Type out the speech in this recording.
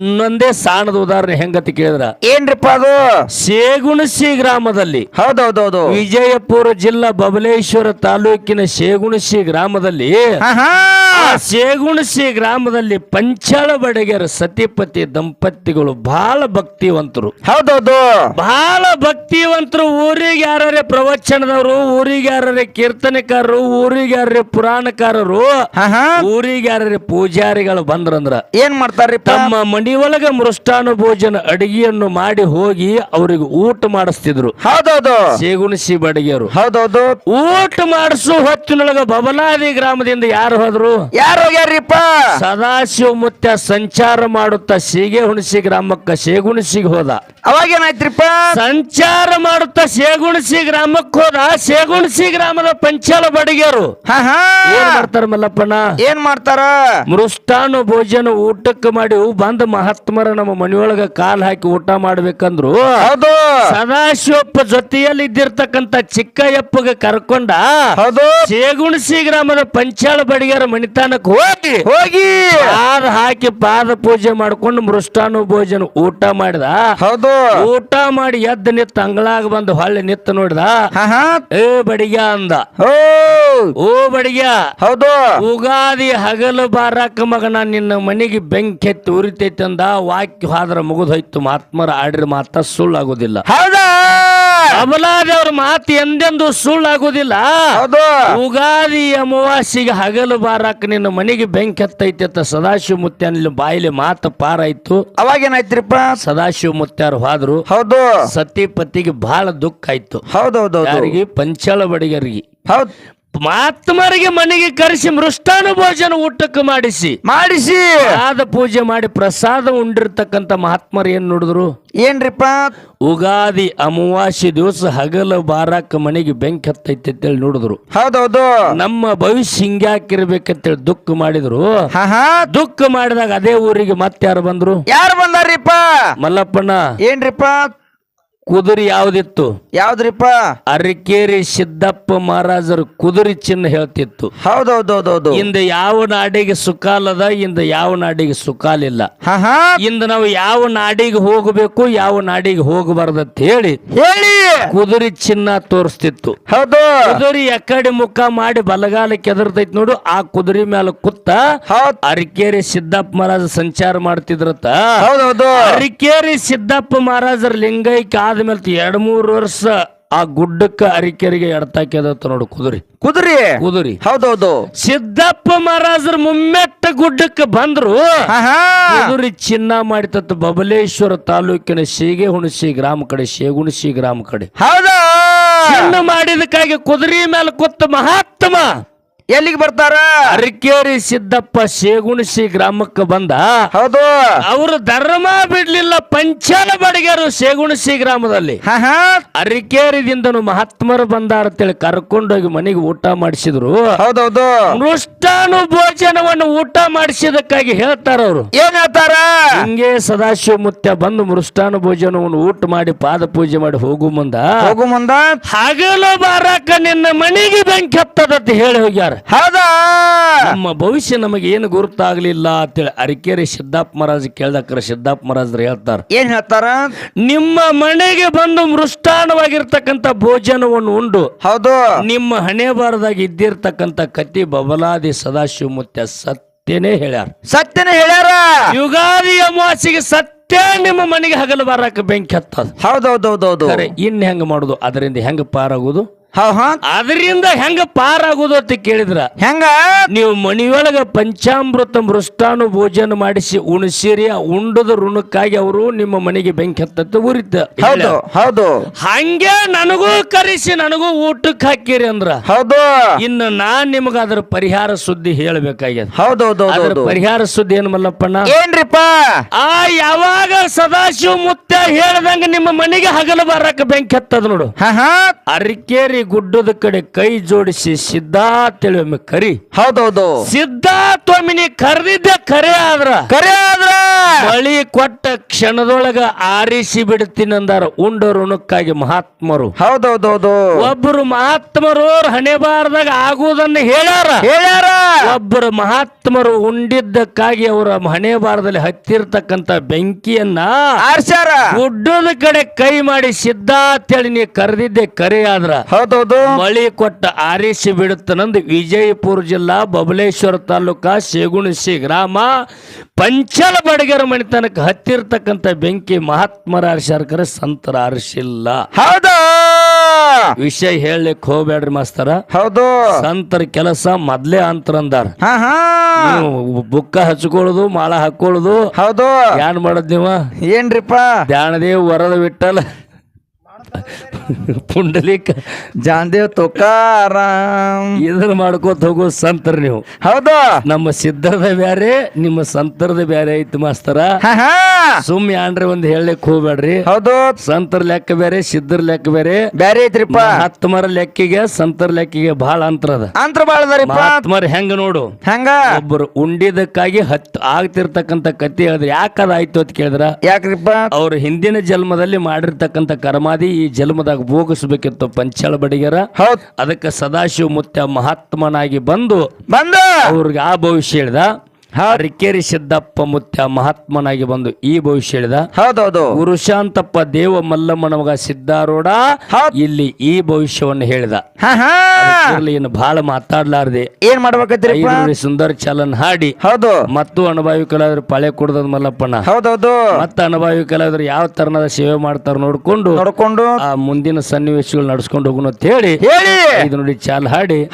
ಇನ್ನೊಂದೇ ಸಾಣದ ಉದಾಹರಣೆ ಹೆಂಗತಿ ಕೇಳಿದ್ರ? ಏನ್ರಿಪ್ಪ ಅದು? ಸೇಗುಣಸಿ ಗ್ರಾಮದಲ್ಲಿ ಹೌದೌದೌದು. ವಿಜಯಪುರ ಜಿಲ್ಲಾ ಬಬಲೇಶ್ವರ ತಾಲೂಕಿನ ಶೇಗುಣಸಿ ಗ್ರಾಮದಲ್ಲಿ ಶೇಗುಣಸಿ ಗ್ರಾಮದಲ್ಲಿ ಪಂಚಾಳ ಬಡಗೆರ ಸತಿಪತಿ ದಂಪತಿಗಳು ಬಹಳ ಭಕ್ತಿವಂತರು. ಹೌದೌದು. ಬಹಳ ಭಕ್ತಿವಂತರು ಊರಿಗೆ ಯಾರೇ ಪ್ರವಚನದವರು ಊರಿಗೆ ಯಾರೇ ಕೀರ್ತನೆಕಾರರು ಊರಿಗೆ ಯಾರೇ ಪುರಾಣಕಾರರು ಊರಿಗೆ ಯಾರೇ ಪೂಜಾರಿಗಳು ಬಂದ್ರಂದ್ರ ಏನ್ ಮಾಡ್ತಾರ ತಮ್ಮ ಮನಿಯೊಳಗ ಮೃಷ್ಟಾನು ಭೋಜನ ಅಡಿಗೆಯನ್ನು ಮಾಡಿ ಹೋಗಿ ಅವರಿಗೆ ಊಟ ಮಾಡಿಸ್ತಿದ್ರು. ಹೌದೌದು. ಸೇಗುಣಸಿ ಬಡಗೆರು ಹೌದೌದು. ಊಟ ಮಾಡಿಸು ಹೊತ್ತಿನೊಳಗ ಬಬಲಾದಿ ಗ್ರಾಮದಿಂದ ಯಾರು ಹೋದ್ರು? ಯಾರು ಯಾರಿಪ್ಪ ಸದಾಶಿವ ಮುತ್ಯ ಸಂಚಾರ ಮಾಡುತ್ತಾ ಸೀಗೆ ಹುಣಸಿ ಗ್ರಾಮಕ್ಕ ಸೇಗುಣಸಿಗೆ ಹೋದ. ಅವಾಗ ಏನಾಯ್ತ್ರಿಪ್ಪ ಸಂಚಾರ ಮಾಡುತ್ತಾ ಸೇಗುಣಸಿ ಗ್ರಾಮಕ್ಕೆ ಹೋದ. ಸೇಗುಣಸಿ ಗ್ರಾಮದ ಪಂಚಾಲ ಬಡಿಗೆರು ಹಾ ಹಾ. ಏನ್ ಮಾಡ್ತಾರ ಮಲ್ಲಪ್ಪಣ್ಣ? ಏನ್ ಮಾಡ್ತಾರ? ಮೃಷ್ಟಾನ ಭೋಜನ ಊಟಕ್ಕೆ ಮಾಡಿ ಬಂದ ಮಹಾತ್ಮರ ನಮ್ಮ ಮನೆಯೊಳಗ ಕಾಲ್ ಹಾಕಿ ಊಟ ಮಾಡ್ಬೇಕಂದ್ರು. ಹೌದು. ಸದಾಶಿವಪ್ಪ ಜೊತೆಯಲ್ಲಿ ಇದ್ದಿರ್ತಕ್ಕಂತ ಚಿಕ್ಕಯ್ಯಪ್ಪಗೆ ಕರ್ಕೊಂಡ ಹೌದು. ಸೇಗುಣಸಿ ಗ್ರಾಮದ ಪಂಚಾಳ ಬಡಿಗರ ಮಣಿತಾನಕ್ಕೆ ಹೋಗಿ ಹೋಗಿ. ಪಾದ ಹಾಕಿ ಪಾದ ಪೂಜೆ ಮಾಡ್ಕೊಂಡು ಮೃಷ್ಟಾನು ಭೋಜನ ಊಟ ಮಾಡಿದ. ಹೌದು. ಊಟ ಮಾಡಿ ಎದ್ದ ನಿತ್ತ ಅಂಗಳಾಗ ಬಂದು ಹೊಳ್ಳಿ ನಿತ್ತ ನೋಡಿದ. ಏ ಬಡಿಗ ಅಂದ. ಓ ಓ ಬಡಿಗ. ಹೌದು. ಉಗಾದಿ ಹಗಲು ಬಾರಾಕ ಮಗನ ನಿನ್ನ ಮನೆಗೆ ಬೆಂಕಿ ಎತ್ತಿ ಉರಿತೈತಿ ಅಂದ. ವಾಕ್ಯ ಹಾದ್ರ ಮುಗಿದೋಯ್ತು ಮಹಾತ್ಮರ ಆಡಿರ ಮಾತ ಸುಳ್ಳಾಗೋದಿಲ್ಲ. ಹೌದಾ? ಅಮಲಾದೇವ್ರ ಮಾತು ಎಂದೆಂದು ಸುಳ್ಳಾಗೋದಿಲ್ಲ. ಉಗಾದಿ ಅಮಾವಾಸಿಗೆ ಹಗಲು ಬಾರಾಕ ನಿನ್ನ ಮನೆಗೆ ಬೆಂಕಿ ಹತ್ತೈತಿ ಅಂತ ಸದಾಶಿವ ಮುತ್ಯನಲ್ಲಿ ಬಾಯಿಲಿ ಮಾತು ಪಾರಾಯ್ತು. ಅವಾಗ ಏನಾಯ್ತ್ರಿಪ್ಪ ಸದಾಶಿವ ಮುತ್ಯಾರು ಹೋದ್ರು. ಹೌದು. ಸತಿ ಪತಿಗೆ ಬಹಳ ದುಃಖ ಆಯ್ತು. ಹೌದೌದು ಯಾರಿಗೆ? ಪಂಚಾಳ ಬಡಿಗರಿಗೆ. ಹೌದ್. ಮಹಾತ್ಮರಿಗೆ ಮನೆಗೆ ಕರೆಸಿ ಮೃಷ್ಟಾನು ಭೋಜನ ಊಟಕ್ಕೆ ಮಾಡಿಸಿ. ಮಾಡಿಸಿ. ಆದ ಪೂಜೆ ಮಾಡಿ ಪ್ರಸಾದ ಉಂಡಿರ್ತಕ್ಕಂಥ ಮಹಾತ್ಮರು ಏನ್ ನೋಡಿದ್ರು? ಏನ್ರಿಪ್ಪ? ಉಗಾದಿ ಅಮಾವಾಸ್ಯ ದಿವಸ ಹಗಲ ಬಾರಾಕ ಮನೆಗೆ ಬೆಂಕಿ ಹತ್ತೈತಿ ಅಂತೇಳಿ ನೋಡಿದ್ರು. ಹೌದೌದು. ನಮ್ಮ ಭವಿಷ್ಯ ಹಿಂಗ್ಯಾಕಿರ್ಬೇಕಂತೇಳಿ ದುಃಖ ಮಾಡಿದ್ರು. ದುಃಖ ಮಾಡಿದಾಗ ಅದೇ ಊರಿಗೆ ಮತ್ತೆ ಯಾರು ಬಂದ್ರು? ಯಾರು ಬಂದಾರ್ರಿಪ್ಪ? ಮಲ್ಲಪ್ಪಣ್ಣ. ಏನ್ರಿಪ್ಪ? ಕುದುರೆ ಯಾವ್ದಿತ್ತು? ಯಾವ್ದ್ರಿಪ್ಪ? ಅರಕೇರಿ ಸಿದ್ದಪ್ಪ ಮಹಾರಾಜರು ಕುದುರಿ ಚಿನ್ನ ಹೇಳ್ತಿತ್ತು. ಹೌದೌದೌದೌದು. ಇಂದ ಯಾವ ನಾಡಿಗೆ ಸುಖಾಲದ ಇಂದ ಯಾವ ನಾಡಿಗೆ ಸುಖಾಲಿಲ್ಲ ಇಂದ ನಾವು ಯಾವ ನಾಡಿಗೆ ಹೋಗಬೇಕು ಯಾವ ನಾಡಿಗೆ ಹೋಗಬಾರ್ದಂತ ಹೇಳಿ ಹೇಳಿ. ಕುದುರಿ ಚಿನ್ನ ತೋರಿಸ್ತಿತ್ತು. ಹೌದು. ಕುದುರಿ ಎಕಡೆ ಮುಖ ಮಾಡಿ ಬಲಗಾಲಕ್ಕೆ ಎದರ್ತೈತಿ ನೋಡು ಆ ಕುದುರಿ ಮೇಲೆ ಕುತ್ತ ಹೌದ್. ಅರಕೇರಿ ಸಿದ್ದಪ್ಪ ಮಹಾರಾಜ ಸಂಚಾರ ಮಾಡ್ತಿದ್ರತ ಹೌದೌದು. ಅರಿಕೇರಿ ಸಿದ್ದಪ್ಪ ಮಹಾರಾಜರ ಲಿಂಗೈಕ್ಯ ಆದ್ಮೇಲೆ ಎರಡ್ ಮೂರು ವರ್ಷ ಆ ಗುಡ್ಡಕ್ಕ ಅರಿಕೇರಿಗೆ ಎಡತಾಕ್ಯದತ್ತ ನೋಡು ಕುದುರಿ. ಕುದುರಿ? ಕುದುರಿ. ಹೌದೌದು. ಸಿದ್ದಪ್ಪ ಮಹಾರಾಜರ ಮುಮ್ಮೆಟ್ಟ ಗುಡ್ಡಕ್ಕೆ ಬಂದ್ರು. ಕುದುರಿ ಚಿನ್ನ ಮಾಡಿತತ್ ಬಬಲೇಶ್ವರ ತಾಲೂಕಿನ ಶೀಗೆ ಹುಣಸಿ ಗ್ರಾಮ ಕಡೆ ಶೇಗುಣಸಿ ಗ್ರಾಮ ಕಡೆ. ಹೌದಾ? ಚಿನ್ನ ಮಾಡಿದಕ್ಕಾಗಿ ಕುದುರಿ ಮೇಲೆ ಕೂತ ಮಹಾತ್ಮ ಎಲ್ಲಿಗೆ ಬರ್ತಾರ? ಅರಿಕೇರಿ ಸಿದ್ದಪ್ಪ ಶೇಗುಣಸಿ ಗ್ರಾಮಕ್ಕೆ ಬಂದ. ಹೌದು. ಅವರು ಧರ್ಮ ಬಿಡ್ಲಿಲ್ಲ ಪಂಚಾಲ ಬಡಿಗರು ಶೇಗುಣಸಿ ಗ್ರಾಮದಲ್ಲಿ. ಅರಿಕೇರಿದಿಂದನು ಮಹಾತ್ಮರು ಬಂದಾರ ಅಂತೇಳಿ ಕರ್ಕೊಂಡೋಗಿ ಮನೆಗೆ ಊಟ ಮಾಡಿಸಿದ್ರು. ಹೌದೌದು. ಮೃಷ್ಟಾನು ಭೋಜನವನ್ನು ಊಟ ಮಾಡಿಸಿದಕ್ಕಾಗಿ ಹೇಳ್ತಾರ ಅವರು. ಏನ್ ಹೇಳ್ತಾರ? ಹಿಂಗೆ ಸದಾಶಿವ ಮುತ್ಯ ಬಂದು ಮೃಷ್ಟಾನು ಭೋಜನವನ್ನು ಊಟ ಮಾಡಿ ಪಾದ ಪೂಜೆ ಮಾಡಿ ಹೋಗು ಮುಂದ. ಹೋಗು ಮುಂದ. ಹಗಲು ಬಾರಾಕ ನಿನ್ನ ಮನೆಗೆ ಬೆಂಕಿ ಹತ್ತದಂತ ಹೇಳಿ ಹೋಗ್ಯಾರ. ಹೌದಾ? ನಮ್ಮ ಭವಿಷ್ಯ ನಮಗೆ ಏನು ಗುರುತಾಗ್ಲಿಲ್ಲ ಅಂತೇಳಿ ಅರಿಕೇರಿ ಸಿದ್ದಾಪ್ ಮಹಾರಾಜ್ ಕೇಳ್ದಕ್ರ ಸಿದ್ದಾಪ್ ಮಹಾರಾಜರು ಹೇಳ್ತಾರ ಏನ್ ಹೇಳ್ತಾರ? ನಿಮ್ಮ ಮನೆಗೆ ಬಂದು ಮೃಷ್ಟಾನವಾಗಿರ್ತಕ್ಕಂಥ ಭೋಜನವನ್ನು ಉಂಡು. ಹೌದು. ನಿಮ್ಮ ಹಣೆ ಬಾರದಾಗ ಇದ್ದಿರ್ತಕ್ಕಂಥ ಕತಿ ಬಬಲಾದಿ ಸದಾಶಿವಮೂರ್ತಿಯ ಸತ್ಯನೇ ಹೇಳ್ಯಾರ. ಸತ್ಯನೇ ಹೇಳ್ಯಾರ? ಯುಗಾದಿ ಅಮಾವಾಸ್ಯೆಗೆ ಸತ್ಯ ನಿಮ್ಮ ಮನೆಗೆ ಹಗಲು ಬಾರಕ ಬೆಂಕಿ ಹತ್ತದ. ಹೌದೌದೌದೌದು. ಖರೆ ಇನ್ ಹೆಂಗ ಮಾಡುದು? ಅದರಿಂದ ಹೆಂಗ ಪಾರಾಗುದು? ಹಾ ಹಾ. ಅದರಿಂದ ಹೆಂಗ ಪಾರಾಗುದು ಅಂತ ಕೇಳಿದ್ರ. ಹೆಂಗ? ನೀವು ಮನೆಯೊಳಗ ಪಂಚಾಮೃತ ಮೃಷ್ಟಾನು ಭೋಜನ ಮಾಡಿಸಿ ಉಣಸಿರಿ ಆ ಉಂಡದ ಋಣಕ್ಕಾಗಿ ಅವರು ನಿಮ್ಮ ಮನೆಗೆ ಬೆಂಕಿ ಹತ್ತತ್ತ ಉರಿತ. ಹೌದು ಹೌದು. ಹಂಗೆ ನನಗೂ ಕರೆಸಿ ನನಗೂ ಊಟಕ್ಕೆ ಹಾಕಿರಿ ಅಂದ್ರ. ಹೌದು. ಇನ್ನು ನಾನ್ ನಿಮಗ ಅದ್ರ ಪರಿಹಾರ ಸುದ್ದಿ ಹೇಳ್ಬೇಕಾಗ್ಯದ. ಅದರ ಅದ್ರ ಪರಿಹಾರ ಸುದ್ದಿ ಏನು ಮಲ್ಲಪ್ಪಣ್ಣ? ಏನ್ರಿಪ್ಪ? ಆ ಯಾವಾಗ ಸದಾಶಿವ ಮುತ್ತ ಹೇಳ್ದಂಗ ನಿಮ್ಮ ಮನೆಗೆ ಹಗಲು ಬಾರಕ ಬೆಂಕಿ ಹತ್ತದ ನೋಡು. ಹಾ ಹಾ. ಅರಿಕೇರಿ ಗುಡ್ಡದ ಕಡೆ ಕೈ ಜೋಡಿಸಿ ಸಿದ್ಧಾರ್ಥೇಳಿ ಒಮ್ಮೆ ಕರಿ. ಹೌದೌದು. ಸಿದ್ಧಾರ್ಥೊಮ್ಮೆ ನೀ ಕರೆದಿದ್ದೆ ಕರೆ ಆದ್ರ. ಕರೆ ಆದ್ರ. ಮಳಿ ಕೊಟ್ಟ ಕ್ಷಣದೊಳಗ ಆರಿಸಿ ಬಿಡ್ತೀನಿ ಅಂದಾರ ಉಂಡರು ಉಣಕ್ಕಾಗಿ ಮಹಾತ್ಮರು. ಹೌದೌದೌದು. ಒಬ್ಬರು ಮಹಾತ್ಮರು ಹಣೆ ಬಾರದಾಗ ಆಗುವುದನ್ನ ಹೇಳ್ಯಾರ. ಹೇಳ್ಯಾರ. ಒಬ್ಬರು ಮಹಾತ್ಮರು ಉಂಡಿದ್ದಕ್ಕಾಗಿ ಅವರ ಹಣೆ ಬಾರದಲ್ಲಿ ಹತ್ತಿರ್ತಕ್ಕಂತ ಬೆಂಕಿಯನ್ನ ಆರ್ಸ್ಯಾರ. ಗುಡ್ಡದ ಕಡೆ ಕೈ ಮಾಡಿ ಸಿದ್ಧ ಅಂತೇಳಿ ನೀ ಕರೆದಿದ್ದೆ ಕರೆ ಆದ್ರ. ಹೌದೌದು ಮಳಿ ಕೊಟ್ಟ ಆರಿಸಿ ಬಿಡುತ್ತನಂದು ವಿಜಯಪುರ ಜಿಲ್ಲಾ ಬಬಲೇಶ್ವರ ತಾಲೂಕಾ ಶೇಗುಣಸಿ ಗ್ರಾಮ ಪಂಚಲ ಬಡಗರ ಮಣಿತನಕ್ಕೆ ಹತ್ತಿರ್ತಕ್ಕಂಥ ಬೆಂಕಿ ಮಹಾತ್ಮರ ಆರಿಸ್ಯಾರ ಸಂತರ ಆರಿಸಿಲ್ಲ. ಹೌದು? ವಿಷಯ ಹೇಳಲಿಕ್ಕೆ ಹೋಗ್ಬೇಡ್ರಿ ಮಾಸ್ತರ. ಹೌದು. ಸಂತರ ಕೆಲಸ ಮೊದ್ಲೇ ಅಂತರಂದಾರ ಹಾ ಹಾ. ನೀವು ಬುಕ್ಕ ಹಚ್ಕೊಳ್ಳೋದು ಮಾಳ ಹಾಕೊಳ್ಳೋದು. ಹೌದು. ಏನ್ ಮಾಡದ್ ನೀವ? ಏನ್ರಿಪ್ಪ? ಧ್ಯಾನದೇವ್ ವರದ ವಿಠಲ ಪುಂಡಲಿಕ ಜಾನ್ದೇವ್ ತುಕಾರಾಮ್. ಇದನ್ನ ಮಾಡ್ಕೋತ ಹೋಗೋ ಸಂತರ ನೀವು. ಹೌದು. ನಮ್ಮ ಸಿದ್ಧರದ ಬ್ಯಾರೆ ನಿಮ್ಮ ಸಂತರದ ಬ್ಯಾರೆ ಐತಿ ಮಾಸ್ತರ. ಸುಮ್ ಯಾನ್ರಿ ಒಂದ್ ಹೇಳಕ್ ಹೋಗ್ಬೇಡ್ರಿ. ಹೌದು. ಸಂತರ ಲೆಕ್ಕ ಬೇರೆ ಸಿದ್ಧರ ಲೆಕ್ಕ ಬೇರೆ ಬ್ಯಾರೆ ಐತ್ರಿಪ್ಪ. ಮರ ಲೆಕ್ಕಿಗೆ ಸಂತರ ಲೆಕ್ಕಿಗೆ ಬಹಳ ಅಂತರ ಅದ. ಅಂತರ ಬಹಳ ಮರ ಹೆಂಗ ನೋಡು. ಹೆಂಗ? ಒಬ್ಬರು ಉಂಡಿದಕ್ಕಾಗಿ ಹತ್ ಆಗ್ತಿರ್ತಕ್ಕಂತ ಕತಿ ಹೇಳಿದ್ರೆ ಯಾಕದ ಆಯ್ತು ಅಂತ ಕೇಳಿದ್ರ? ಯಾಕ್ರಿಪ್ಪ? ಅವ್ರ ಹಿಂದಿನ ಜನ್ಮದಲ್ಲಿ ಮಾಡಿರ್ತಕ್ಕಂತ ಕರ್ಮಾದಿ ಈ ಜನ್ಮದಾಗ ಭೋಗಿಸ್ಬೇಕಿತ್ತು ಪಂಚಾಳ ಬಡಿಗರ. ಅದಕ್ಕೆ ಸದಾಶಿವ ಮುತ್ಯ ಮಹಾತ್ಮನಾಗಿ ಬಂದು ಬಂದ. ಅವ್ರಿಗೆ ಆ ಭವಿಷ್ಯ ಹೇಳಿದ. ಅರಿಕೇರಿ ಸಿದ್ದಪ್ಪ ಮುತ್ಯ ಮಹಾತ್ಮನಾಗಿ ಬಂದು ಈ ಭವಿಷ್ಯ ಹೇಳಿದ. ಹೌದೌದು. ಪುರುಷಾಂತಪ್ಪ ದೇವ ಮಲ್ಲಮ್ಮನ ಮಗ ಸಿದ್ಧಾರೂಢ ಹೌದ್. ಇಲ್ಲಿ ಈ ಭವಿಷ್ಯವನ್ನು ಹೇಳಿದ. ಏನು ಬಹಳ ಮಾತಾಡ್ಲಾರ್ದೆ. ಏನ್ ನುಡಿ ಸುಂದರ ಚಲನ್ ಹಾಡಿ. ಹೌದು. ಮತ್ತು ಅನುಭವಿ ಕಲಾವಿದ್ರು ಪಳೆ ಕುಡ್ದದ ಮಲ್ಲಪ್ಪನ ಹೌದೌದು. ಮತ್ತೆ ಅನುಭವಿ ಕಲಾವಿದ್ರು ಯಾವ ತರನದ ಸೇವೆ ಮಾಡ್ತಾರ ನೋಡ್ಕೊಂಡು ನೋಡ್ಕೊಂಡು. ಆ ಮುಂದಿನ ಸನ್ನಿವೇಶಗಳು ನಡ್ಸ್ಕೊಂಡು ಹೋಗೋಣ ಅಂತ ಹೇಳಿ. ಹೇಳಿ. ನೋಡಿ ನುಡಿ ಚಾಲ್ ಹಾಡಿ.